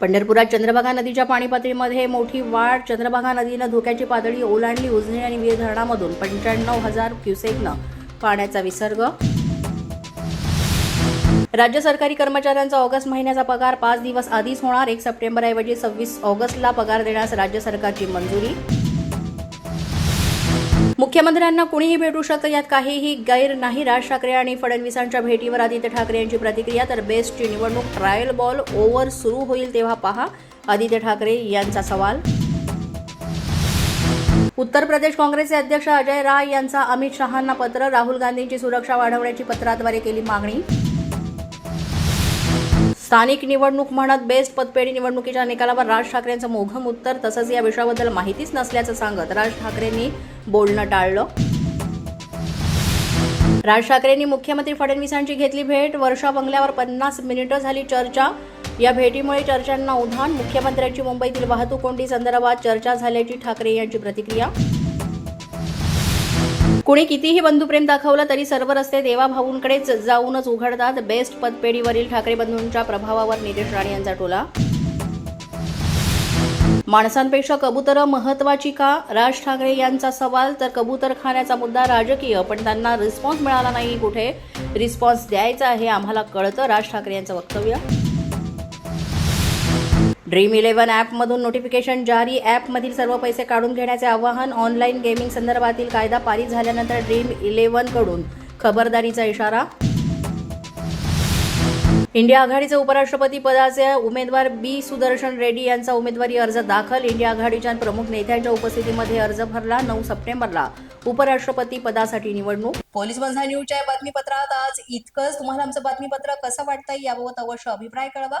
पंढरपुरात चंद्रभागा नदीच्या पाणी पातळीमध्ये मोठी वाढ. चंद्रभागा नदीनं धोक्याची पातळी ओलांडली. उजनी आणि वीर धरणामधून पंच्याण्णव हजार क्युसेकनं पाण्याचा विसर्ग. राज्य सरकारी कर्मचाऱ्यांचा ऑगस्ट महिन्याचा पगार पाच दिवस आधीच होणार. एक सप्टेंबरऐवजी सव्वीस ऑगस्टला पगार देण्यास राज्य सरकारची मंजुरी. मुख्यमंत्र्यांना कुणीही भेटू शकतं यात काहीही गैर नाही. राज ठाकरे आणि फडणवीसांच्या भेटीवर आदित्य ठाकरे यांची प्रतिक्रिया तर बेस्टची निवडणूक ट्रायल बॉल ओव्हर सुरू होईल तेव्हा पहा. आदित्य ठाकरे यांचा सवाल. उत्तर प्रदेश काँग्रेसचे अध्यक्ष अजय राय यांचा अमित शहांना पत्र राहुल गांधींची सुरक्षा वाढवण्याची पत्राद्वारे केली मागणी. स्थानिक निवडणूक म्हणत बेस्ट पतपेढी निवडणुकीच्या निकालावर राज ठाकरेंचं मोघम उत्तर तसंच या विषयाबद्दल माहितीच नसल्याचं सांगत राज ठाकरेंनी बोलणं टाळलं. राज ठाकरेंनी मुख्यमंत्री फडणवीसांची घेतली भेट. वर्षा बंगल्यावर पन्नास मिनिटं झाली चर्चा. या भेटीमुळे चर्चांना उधाण. मुख्यमंत्र्यांची मुंबईतील वाहतूक कोंडी संदर्भात चर्चा झाल्याची ठाकरे यांची प्रतिक्रिया. कुणी कितीही बंधुप्रेम दाखवलं तरी सर्व रस्ते देवाभाऊंकडेच जाऊनच उघडतात. बेस्ट पतपेढीवरील ठाकरे बंधूंच्या प्रभावावर नितेश राणे यांचा टोला. माणसांपेक्षा कबुतरं महत्वाची का? राज ठाकरे यांचा सवाल तर कबूतर खाण्याचा मुद्दा राजकीय पण त्यांना रिस्पॉन्स मिळाला नाही कुठे? रिस्पॉन्स द्यायचा आहे आम्हाला कळतं. राज ठाकरे यांचं वक्तव्य? ड्रीम इलेव्हन ॲपमधून नोटिफिकेशन जारी. ॲपमधील सर्व पैसे काढून घेण्याचे आवाहन ऑनलाईन गेमिंग संदर्भातील कायदा पारित झाल्यानंतर ड्रीम इलेव्हनकडून खबरदारीचा इशारा. इंडिया आघाडीचे उपराष्ट्रपती पदाचे उमेदवार बी सुदर्शन रेड्डी यांचा उमेदवारी अर्ज दाखल. इंडिया आघाडीच्या प्रमुख नेत्यांच्या उपस्थितीमध्ये अर्ज भरला नऊ सप्टेंबरला. उपराष्ट्रपती पदासाठी निवडणूक. पोलीस बंधा न्यूजच्या बातमीपत्रात आज इतकंच. तुम्हाला आमचं बातमीपत्र कसं वाटतंय याबाबत अवश्य अभिप्राय कळवा.